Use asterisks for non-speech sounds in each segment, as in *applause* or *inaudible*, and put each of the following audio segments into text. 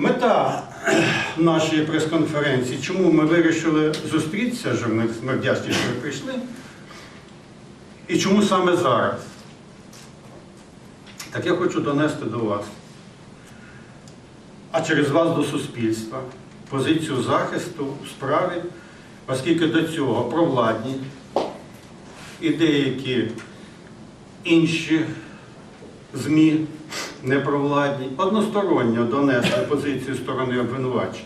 Мета нашої прес-конференції, чому ми вирішили зустрітися з журналістами, ми вдячні, що ви прийшли. І чому саме зараз? Так я хочу донести до вас, а через вас до суспільства, позицію захисту в справі, оскільки до цього провладні і деякі інші ЗМІ непровладні односторонньо донесли позицію сторони обвинувачення.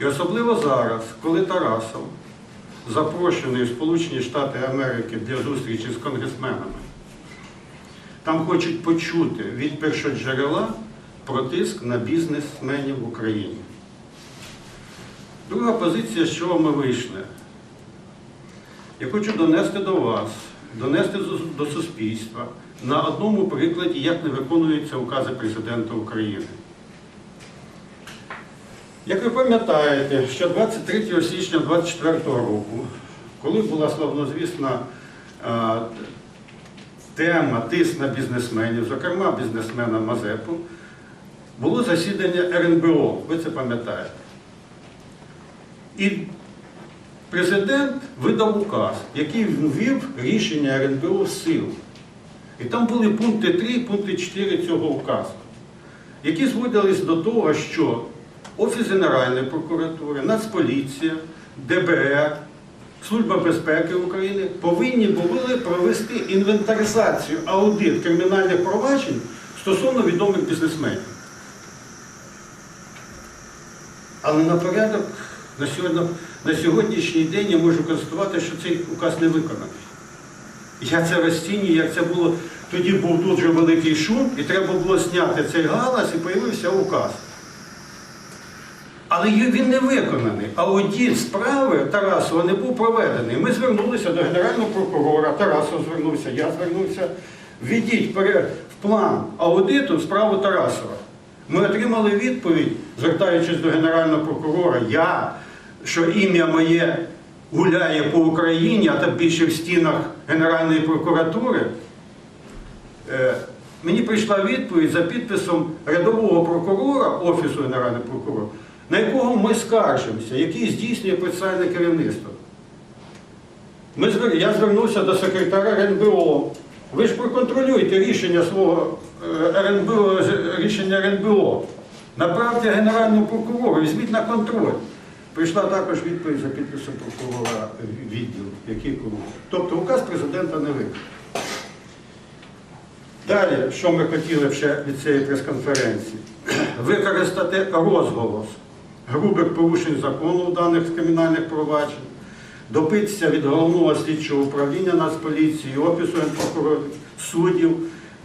І особливо зараз, коли Тарасов запрошений в Сполучені Штати Америки для зустрічі з конгресменами, там хочуть почути від першоджерела про тиск на бізнесменів в Україні. Друга позиція, з чого ми вийшли. Я хочу донести до вас, донести до суспільства на одному прикладі, як не виконуються укази президента України. Як ви пам'ятаєте, що 23 січня 24 року, коли була славнозвісна е, тема тиск на бізнесменів, зокрема бізнесмена Мазепу, було засідання РНБО, ви це пам'ятаєте. І президент видав указ, який ввів рішення РНБО в силу. І там були пункти 3, пункти 4 цього указу, які зводились до того, що Офіс Генеральної прокуратури, Нацполіція, ДБР, Служба безпеки України повинні були провести інвентаризацію, аудит кримінальних проваджень стосовно відомих бізнесменів. Але на порядок на, сьогоднішній день я можу констатувати, що цей указ не виконаний. Я це розцінюю, як це було, тоді був дуже великий шум, і треба було зняти цей галас, і з'явився указ. Але він не виконаний. Аудит справи Тарасова не був проведений. Ми звернулися до генерального прокурора, Тарасов звернувся, я звернувся. Введіть в план аудиту справу Тарасова. Ми отримали відповідь, звертаючись до генерального прокурора, я, що ім'я моє гуляє по Україні, а тим більше в стінах Генеральної прокуратури. Е, Мені прийшла відповідь за підписом рядового прокурора Офісу Генерального прокурора, на якого ми скаржимося, який здійснює процесуальне керівництво. Ми Я звернувся до секретаря РНБО. Ви ж проконтролюйте рішення свого е, РНБО, рішення РНБО. Направте Генеральному прокурору, візьміть на контроль. Прийшла також відповідь за підписом прокурора відділу, який керує. Тобто указ президента не виконав. Далі, що ми хотіли ще від цієї прес-конференції? *clears throat* Використати розголос грубих порушень закону в даних кримінальних проваджень, добитися від головного слідчого управління Нацполіції, Офісу Генпрокурора, суддів,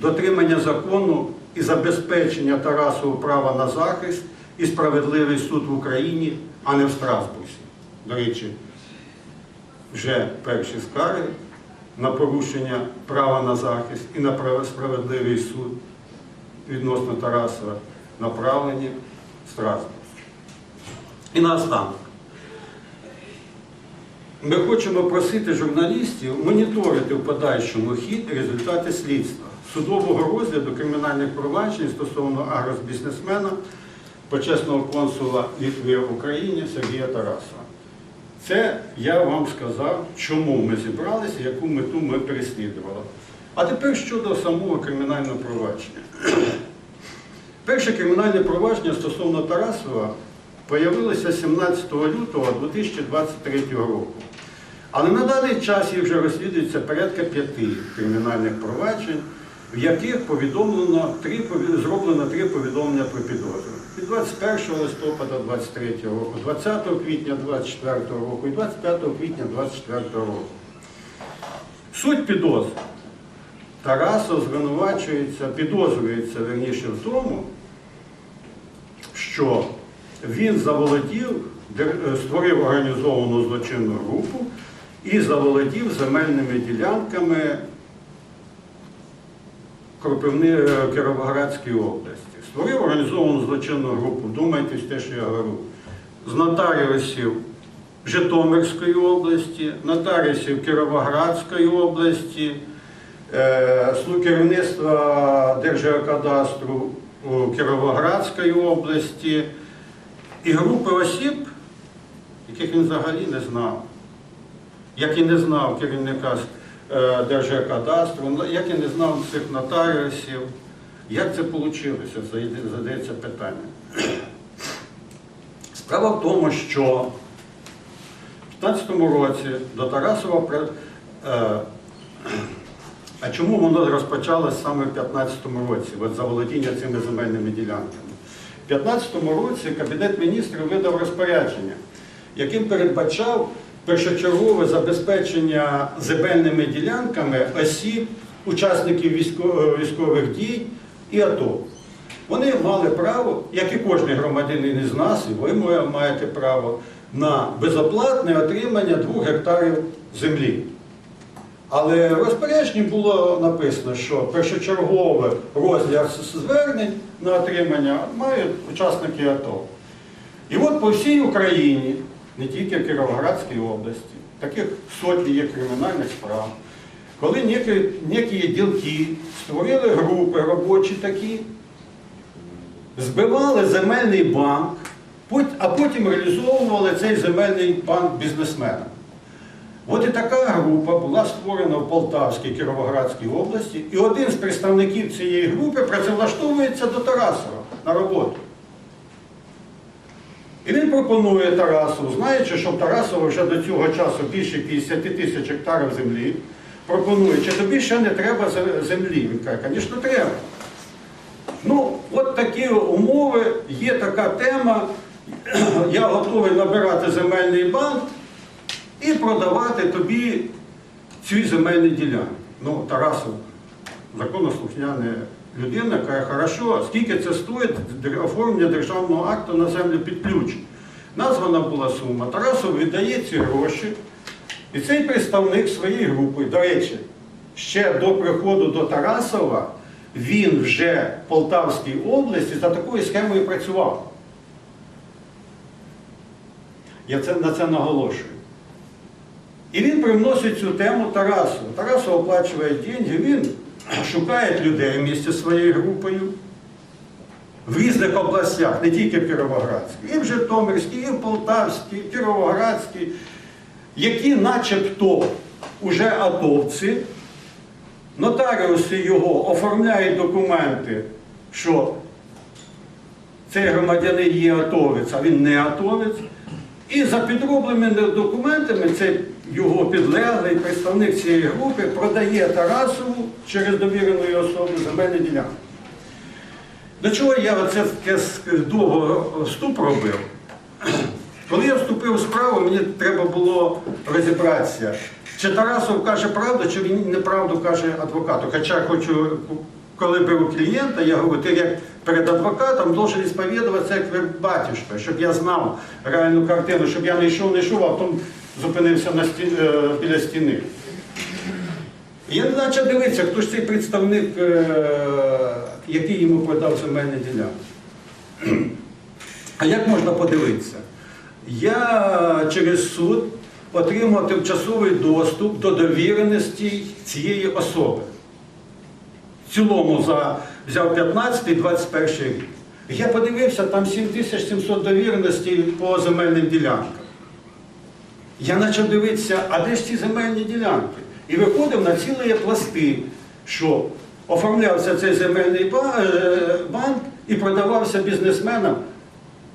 дотримання закону і забезпечення Тарасову права на захист і справедливий суд в Україні, а не в Страсбурзі. До речі, вже перші скарги на порушення права на захист і на справедливий суд відносно Тарасова направлені в Страсбург. І наостанок. Ми хочемо просити журналістів моніторити в подальшому хід результати слідства, судового розгляду кримінальних проваджень стосовно агросбізнесмена, почесного консула Літви в Україні Сергія Тарасова. Це я вам сказав, чому ми зібралися, яку мету ми переслідували. А тепер щодо самого кримінального провадження. *clears throat* Перше кримінальне провадження стосовно Тарасова появилося 17 лютого 2023 року. Але на даний час їх вже розслідується порядка п'яти кримінальних проваджень, в яких повідомлено три, зроблено три повідомлення про підозру. Від 21 листопада 23 року, 20 квітня 24 року і 25 квітня 24 року. Суть підозри. Тарасов звинувачується, підозрюється верніше в тому, що він заволодів, е, створив організовану злочинну групу і заволодів земельними ділянками е, Кіровоградської області. Створив організовану злочинну групу, думайтесь те, що я говорю, з нотаріусів Житомирської області, нотаріусів Кіровоградської області, е, керівництва Держгеокадастру у Кіровоградській області і групи осіб, яких він взагалі не знав. Як і не знав керівника е, Держгеокадастру, як і не знав цих нотаріусів. Як це вийшло, задається питання. *clears throat* Справа в тому, що в 2015 році до Тарасова е, *clears throat* а чому воно розпочалось саме в 2015 році, от заволодіння цими земельними ділянками? В 2015 році Кабінет міністрів видав розпорядження, яким передбачав першочергове забезпечення земельними ділянками осіб, учасників е, військових дій і АТО. Вони мали право, як і кожен громадянин із нас, і ви маєте право на безоплатне отримання 2 гектарів землі. Але в розпорядженні було написано, що першочерговий розгляд звернень на отримання мають учасники АТО. І от по всій Україні, не тільки в Кіровоградській області, таких сотні є кримінальних справ, коли некі, некі ділки створили групи робочі такі, збивали земельний банк, а потім реалізовували цей земельний банк бізнесменам. От і така група була створена в Полтавській Кіровоградській області, і один з представників цієї групи працевлаштовується до Тарасова на роботу. І він пропонує Тарасову, знаючи, що в Тарасово вже до цього часу більше 50 тисяч гектарів землі, пропонує, чи тобі ще не треба землі. Він каже, звісно, треба. Ну, от такі умови, є така тема. *clears throat* Я готовий набирати земельний банк і продавати тобі ці земельні ділянки. Ну, Тарасов, законослухняна людина, каже, хорошо, скільки це стоїть оформлення державного акту на землю під ключ. Названа була сума. Тарасов віддає ці гроші. І цей представник своєї групи, до речі, ще до приходу до Тарасова, він вже в Полтавській області за такою схемою працював. Я це, на це наголошую. І він привносить цю тему Тарасу. Тарасу оплачує деньги, він шукає людей в місті своєю групою в різних областях, не тільки в Кіровоградській, і в Житомирській, і в Полтавській, і в Кіровоградській, які начебто уже атовці, нотаріуси його оформляють документи, що цей громадянин є атовець, а він не атовець. І за підробленими документами цей його підлеглий представник цієї групи продає Тарасову через довіреної особи земельні ділянки. До чого я оце довго вступ робив? Коли я вступив в справу, мені треба було розібратися, чи Тарасов каже правду, чи він неправду каже адвокату. Хоча хочу, коли беру клієнта, я говорю, ти як перед адвокатом должен сповідуватися як ви батюшка, щоб я знав реальну картину, щоб я не йшов, не йшов, а потім зупинився на сті, е, біля стіни. Я почав дивитися, хто ж цей представник, е, який йому продав земельні ділянки. *clears throat* А як можна подивитися? Я через суд отримав тимчасовий доступ до довіреності цієї особи. В цілому за, взяв 15-21 рік. Я подивився, там 7700 довіреностей по земельним ділянкам. Я почав дивитися, а де ж ці земельні ділянки? І виходив на цілі пласти, що оформлявся цей земельний е, банк і продавався бізнесменам,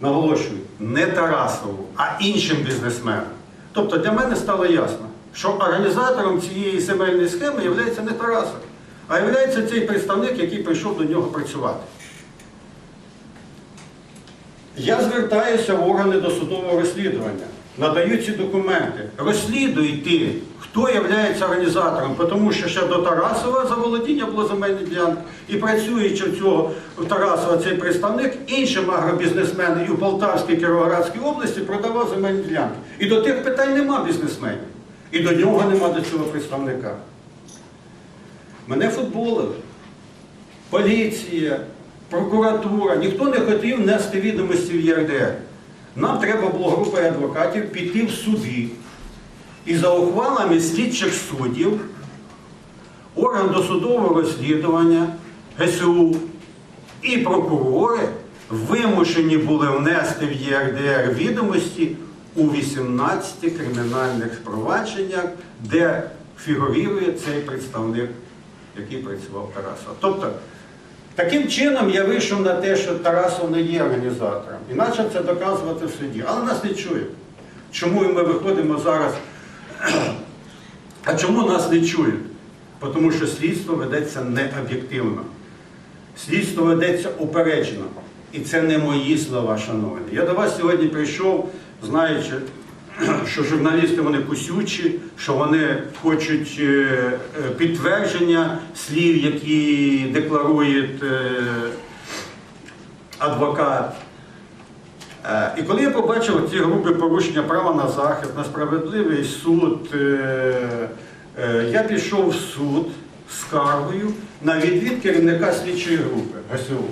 наголошую, не Тарасову, а іншим бізнесменам. Тобто для мене стало ясно, що організатором цієї земельної схеми є не Тарасов, а є цей представник, який прийшов до нього працювати. Я звертаюся в органи досудового розслідування, надаю ці документи. Розслідуйте, хто є організатором, тому що ще до Тарасова заволодіння було земельні ділянки. І працюючи в цього у Тарасова цей представник, іншим агробізнесменам і в Полтавській Кіровоградській області продавав земельні ділянки. І до тих питань нема бізнесменів. І до нього нема до цього представника. Мене футболили. Поліція, прокуратура, ніхто не хотів нести відомості в ЄРДР. Нам треба було групою адвокатів піти в суди. І за ухвалами слідчих суддів орган досудового розслідування ГСУ і прокурори вимушені були внести в ЄРДР відомості у 18 кримінальних провадженнях, де фігурує цей представник, який працював Тарасов. Тобто, таким чином я вийшов на те, що Тарасов не є організатором. І почав це доказувати в суді. Але нас не чують. Чому ми виходимо зараз? А чому нас не чують? Тому що слідство ведеться необ'єктивно. Слідство ведеться упереджено. І це не мої слова, шановні. Я до вас сьогодні прийшов, знаючи, *clears throat* що журналісти вони кусючі, що вони хочуть е, е, підтвердження слів, які декларує е, адвокат. І коли я побачив ці грубі порушення права на захист, на справедливий суд, я пішов в суд з скаргою на відвід керівника слідчої групи ГСУ.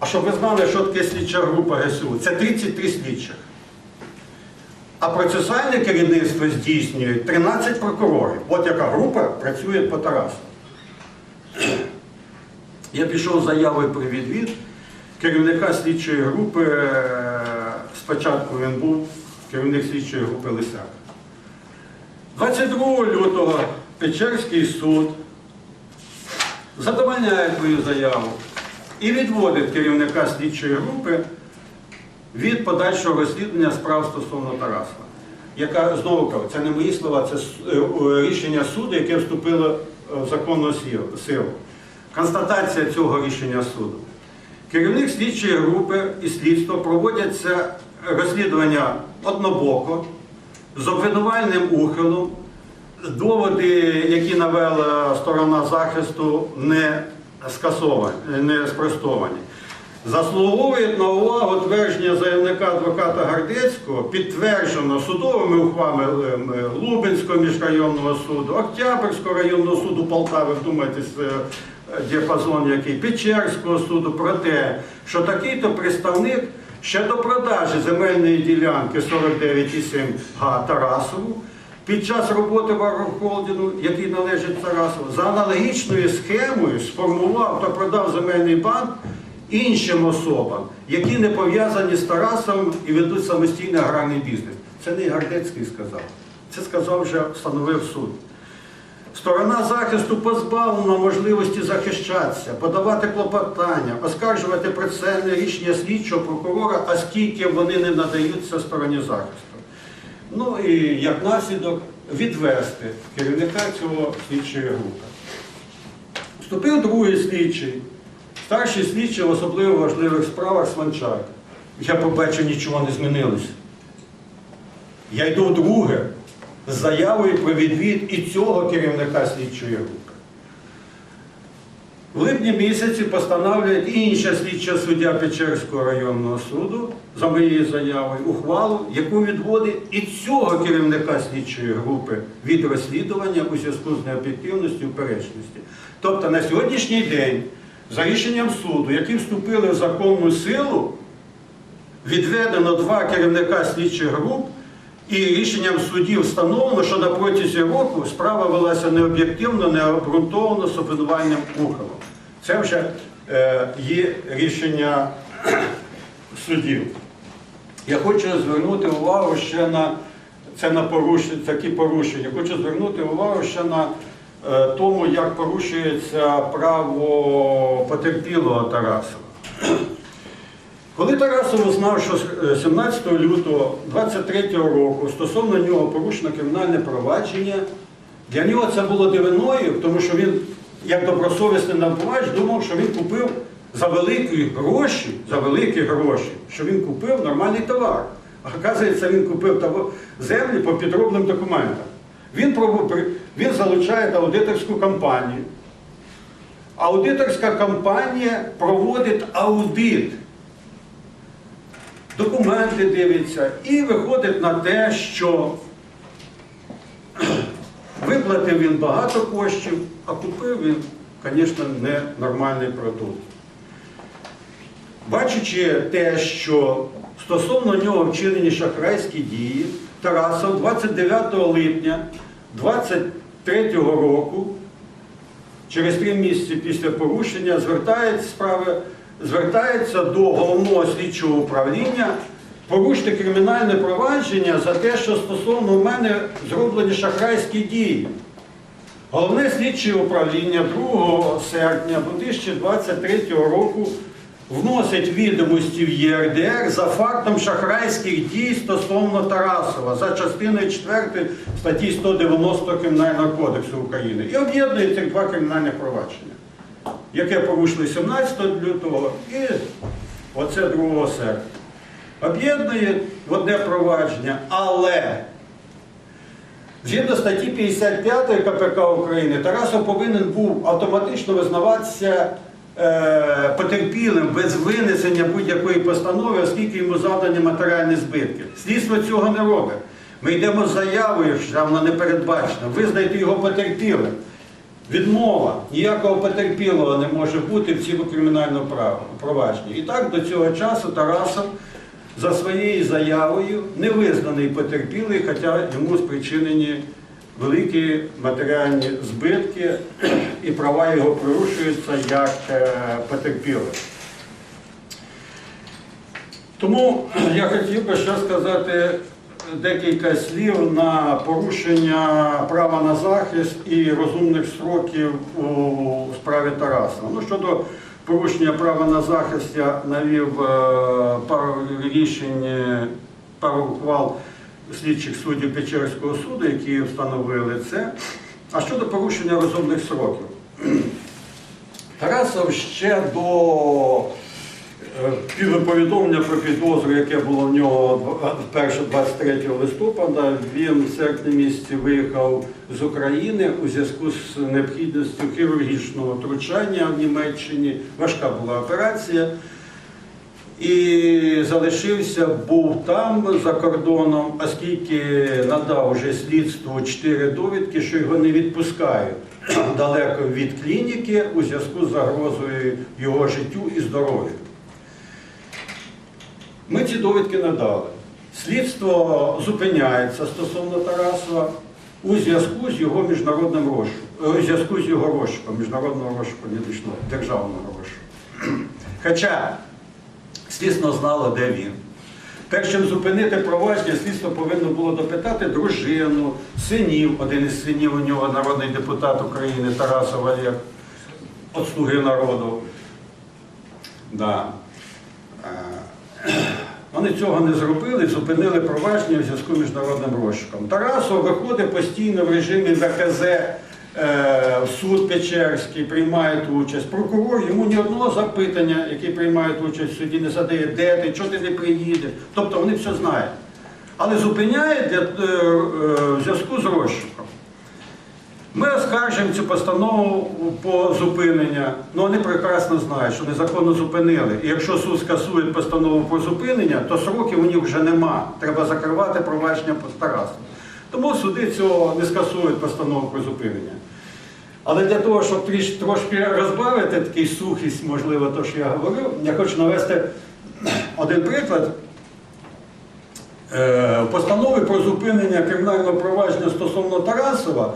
А щоб ви знали, що таке слідча група ГСУ, це 33 слідчих. А процесуальне керівництво здійснює 13 прокурорів. От яка група працює по Тарасу. Я пішов заявою про відвід керівника слідчої групи. е, Спочатку він був керівник слідчої групи Лисяк. 22 лютого Печерський суд задовольняє твою заяву і відводить керівника слідчої групи від подальшого розслідування справ стосовно Тараса. Яка знову кажу, це не мої слова, це е, рішення суду, яке вступило е, в законну силу. Констатація цього рішення суду. Керівник слідчої групи і слідство проводяться розслідування однобоко, з обвинувальним ухилом, доводи, які навела сторона захисту, не скасовані, не спростовані. Заслуговують на увагу твердження заявника адвоката Гардецького, підтверджено судовими ухвалами е, Лубенського міжрайонного суду, Октябрьського районного суду Полтави, вдумайтесь, е, діапазон який, Печерського суду, про те, що такий-то представник ще до продажі земельної ділянки 49,7 га Тарасову під час роботи в агрохолдингу, який належить Тарасову, за аналогічною схемою сформував та продав земельний банк іншим особам, які не пов'язані з Тарасовим і ведуть самостійний аграрний бізнес. Це не Гардецький сказав. Це сказав вже встановив суд. Сторона захисту позбавлена можливості захищатися, подавати клопотання, оскаржувати процесуальне рішення слідчого прокурора, оскільки вони не надаються стороні захисту. Ну і як наслідок відвести керівника цього слідчої групи. Вступив другий слідчий, старший слідчий в особливо важливих справах Сванчак. Я побачив, нічого не змінилося. Я йду вдруге з заявою про відвід і цього керівника слідчої групи. В липні місяці постановлює інша слідча суддя Печерського районного суду за моєю заявою ухвалу, яку відводить і цього керівника слідчої групи від розслідування у зв'язку з необ'єктивністю і перечності. Тобто на сьогоднішній день, за рішенням суду, які вступили в законну силу, відведено два керівника слідчих груп, і рішенням судів встановлено, що на протязі року справа велася необ'єктивно, необґрунтовано з обвинувальним ухилом. Це вже е, є рішення судів. Я хочу звернути увагу ще на це на порушення, такі порушення. Хочу звернути увагу ще на тому, як порушується право потерпілого Тарасова. Коли Тарасов узнав, що е, 17 лютого 23 року стосовно нього порушено кримінальне провадження, для нього це було дивиною, тому що він, як добросовісний набувач, думав, що він купив за великі гроші, за великі гроші, що він купив нормальний товар. А оказується, він купив землі по підробним документам. Він, він залучає аудиторську компанію. Аудиторська компанія проводить аудит документи дивиться і виходить на те, що виплатив він багато коштів, а купив він, звісно, не нормальний продукт. Бачачи те, що стосовно нього вчинені шахрайські дії, Тарасов 29 липня 23 року через три місяці після порушення звертається справи, звертається до головного слідчого управління порушити кримінальне провадження за те, що стосовно мене зроблені шахрайські дії. Головне слідче управління 2 серпня 2023 року вносить відомості в ЄРДР за фактом шахрайських дій стосовно Тарасова за частиною 4 статті 190 Кримінального кодексу України і об'єднує цих два кримінальних провадження, яке порушили 17 лютого і оце 2 серпня. Об'єднує в одне провадження, але Згідно статті 55 КПК України, Тарасов повинен був автоматично визнаватися потерпілим без винесення будь-якої постанови, оскільки йому завдані матеріальні збитки. Слідство цього не робить. Ми йдемо з заявою, що вона не передбачена, визнайте його потерпілим. Відмова ніякого потерпілого не може бути в цьому кримінальному провадженні. І так до цього часу Тарасов за своєю заявою не визнаний потерпілий, хоча йому спричинені великі матеріальні збитки і права його порушуються як е, потерпілих. Тому я хотів би ще сказати декілька слів на порушення права на захист і розумних строків у справі Тараса. Ну, щодо порушення права на захист я навів е, пару рішень, е, пару ухвал слідчих суддів Печерського суду, які встановили це. А щодо порушення розумних строків. *clears throat* Тарасов ще до е, повідомлення про підозру, яке було в нього вперше 23 листопада, він в серпні місяці виїхав з України у зв'язку з необхідністю хірургічного втручання в Німеччині. Важка була операція. І залишився, був там за кордоном, оскільки надав вже слідству чотири довідки, що його не відпускають далеко від клініки у зв'язку з загрозою його життю і здоров'ю. Ми ці довідки надали. Слідство зупиняється стосовно Тарасова у зв'язку з його міжнародним розшуком, у зв'язку з його розшуком, міжнародного розшуку, не державного розшуку. Хоча слідство знало, де він. Перш чим зупинити провадження, слідство повинно було допитати дружину, синів, один із синів у нього народний депутат України Тарасов Олег, от «Слуги народу. Да. Е, *clears throat* Вони цього не зробили, зупинили провадження в зв'язку з міжнародним розшуком. Тарасов виходить постійно в режимі ВКЗ суд Печерський, приймає участь. Прокурор йому ні одного запитання, який приймає участь в суді, не задає, де ти, чого ти не приїдеш. Тобто вони все знають. Але зупиняє для, е, е, в зв'язку з розшуком. Ми оскаржуємо цю постанову по зупинення. Ну вони прекрасно знають, що незаконно зупинили. І якщо суд скасує постанову про зупинення, то сроків у них вже нема. Треба закривати провадження по Тарасу. Тому суди цього не скасують постанову про зупинення. Але для того, щоб трошки розбавити такий сухість, можливо, то, що я говорив, я хочу навести *clears throat* один приклад. Е, В постанові про зупинення кримінального провадження стосовно Тарасова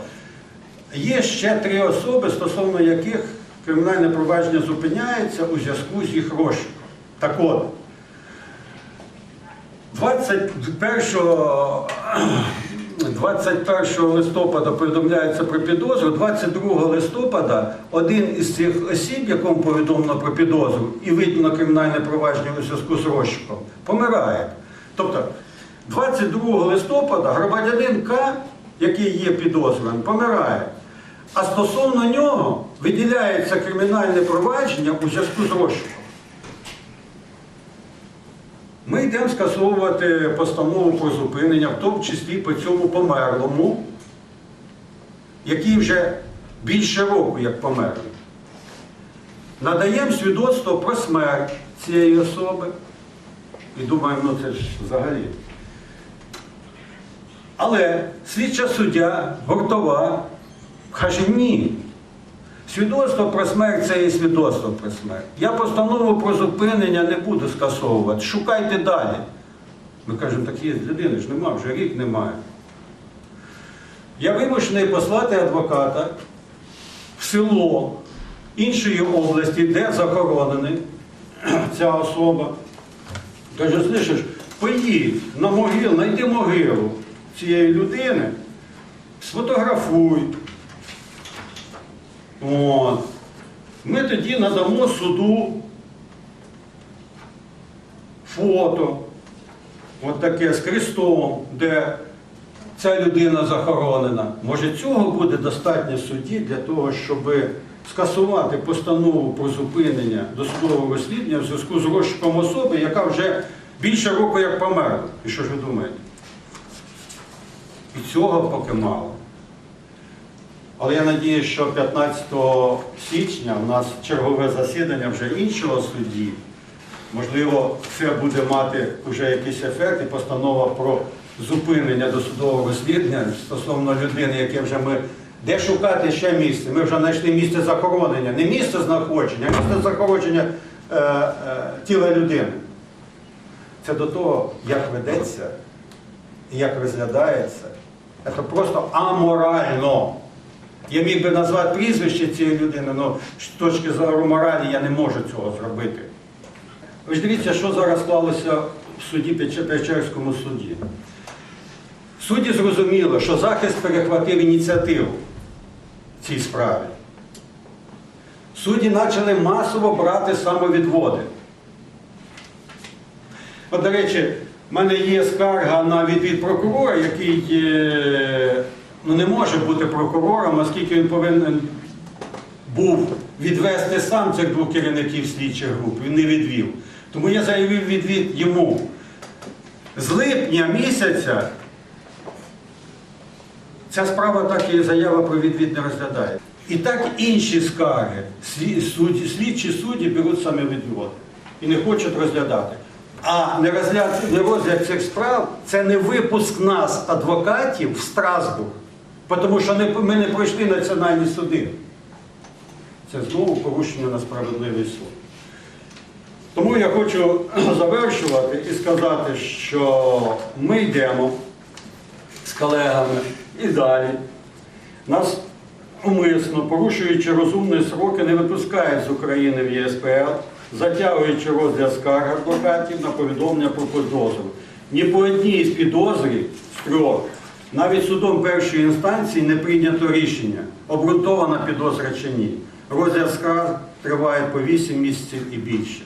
є ще три особи, стосовно яких кримінальне провадження зупиняється у зв'язку з їх розшуком. Так от, 21, 21 листопада повідомляється про підозру, 22 листопада один із цих осіб, якому повідомлено про підозру і видано кримінальне провадження у зв'язку з розшуком, помирає. Тобто 22 листопада громадянин К, який є підозрюваним, помирає. А стосовно нього виділяється кримінальне провадження у зв'язку з розшуком. Ми йдемо скасовувати постанову про зупинення, в тому числі по цьому померлому, який вже більше року як померлий. Надаємо свідоцтво про смерть цієї особи. І думаємо, ну це ж взагалі. Але слідча суддя Гуртова каже ні. Свідоцтво про смерть це і свідоцтво про смерть. Я постанову про зупинення не буду скасовувати. Шукайте далі. Ми кажемо, так є людини ж нема, вже рік немає. Я вимушений послати адвоката в село іншої області, де захоронений *clears throat* ця особа. Каже, слышиш, поїдь на могилу, знайди могилу цієї людини, сфотографуй. От. Ми тоді надамо суду фото, от таке з крестом, де ця людина захоронена. Може, цього буде достатньо судді для того, щоб скасувати постанову про зупинення досудового розслідування в зв'язку з розшуком особи, яка вже більше року як померла. І що ж ви думаєте? І цього поки мало. Але я надію, що 15 січня у нас чергове засідання вже іншого судді. Можливо, це буде мати вже якийсь ефект і постанова про зупинення досудового розслідування стосовно людини, яке вже ми. Де шукати ще місце? Ми вже знайшли місце захоронення. Не місце знаходження, а місце захоронення е, е, тіла людини. Це до того, як ведеться і як розглядається. Це просто аморально. Я міг би назвати прізвище цієї людини, але з точки зору моралі я не можу цього зробити. Ви ж дивіться, що зараз склалося в суді Печерському суді. Судді зрозуміло, що захист перехватив ініціативу в цій справі. Судді почали масово брати самовідводи. От, до речі, в мене є скарга на відвід прокурора, який е, ну, не може бути прокурором, оскільки він повинен був відвести сам цих двох керівників слідчих груп. Він не відвів. Тому я заявив відвід йому. З липня місяця ця справа так і заява про відвід не розглядає. І так інші скарги. Слі- Слідчі судді беруть саме відвод і не хочуть розглядати. А не розгляд, не розгляд цих справ це не випуск нас, адвокатів, в Страсбург, тому що ми не пройшли національні суди. Це знову порушення на справедливий суд. Тому я хочу *clears throat* завершувати і сказати, що ми йдемо з колегами і далі. Нас умисно, порушуючи розумні сроки, не випускають з України в ЄСПЛ, затягуючи розгляд скарг адвокатів на повідомлення про підозру. Ні по одній з підозрів з трьох, навіть судом першої інстанції не прийнято рішення, обґрунтована підозра чи ні. Розгляд скарг триває по 8 місяців і більше.